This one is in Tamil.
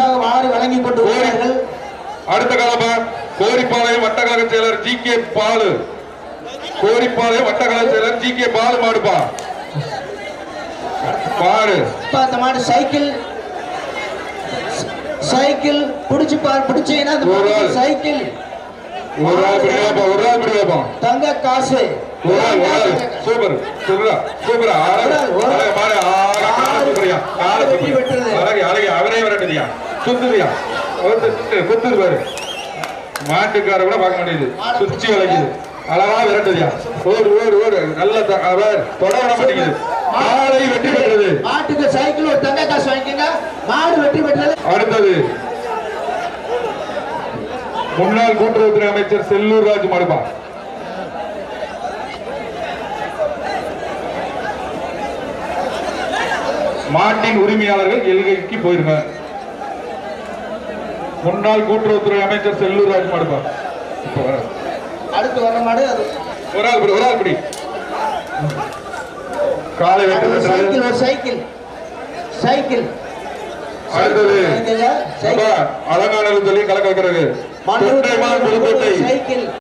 உற்சாகமாக வழங்கி கொண்டு வருகிறார்கள் அடுத்த காலமா கோரிப்பாளையம் வட்டக்கழக செயலர் ஜி கே பாலு கோரிப்பாளையம் வட்டக்கழக செயலர் ஜி கே பாலு மாடுப்பா பாரு இப்ப அந்த மாடு சைக்கிள் சைக்கிள் புடிச்சு பார் புடிச்சீங்கன்னா. சைக்கிள் ஒரு ஆள் ஒரு. தங்க காசு ஒரு ஆள், ஒரு ஆள். சூப்பர் சூப்பரா சூப்பரா மாடு, ஆறு. சூப்பர்யா. ஆறு ஆறு வெற்றி சூப்பர். பெற்றது. அழகு, அழகு, அவரே விரட்டுதியா சுத்துதியா ஒருத்தர் சுத்து, குத்துது பாரு மாட்டுக்கார கூட பார்க்க மாட்டேங்குது. சுத்தி வளைக்குது. அழகா விரட்டுதியா. ஓடு ஓடு ஓடு. நல்ல அவர் தொட மாட்டேங்குது. மாலை வெற்றி பெற்றது. மாட்டுக்கு சைக்கிள் ஒரு தங்க காசு வாங்கிக்கங்க. மாடு வெற்றி பெற்றது. அடுத்தது. முன்னாள் கூட்டுறவுத்துறை அமைச்சர் செல்லூர் ராஜ் மடுபா. மாட்டின் உரிமையாளர்கள் எல்கைக்கு போயிருங்க. முன்னாள் கூட்டுறவுத்துறை அமைச்சர் செல்லூர் ராஜ் மடுபா இப்ப வர அடுத்து வர மாடு ஒரு ஆள் ஒரு ஆள் பிடி. காலை வெட்டு சைக்கிள் ஒரு சைக்கிள். சைக்கிள். அடுத்தது அலங்காநல்லூர் சொல்லி கலக்க வைக்கிறது. மண்ணூர் புதுக்கோட்டை. சைக்கிள்.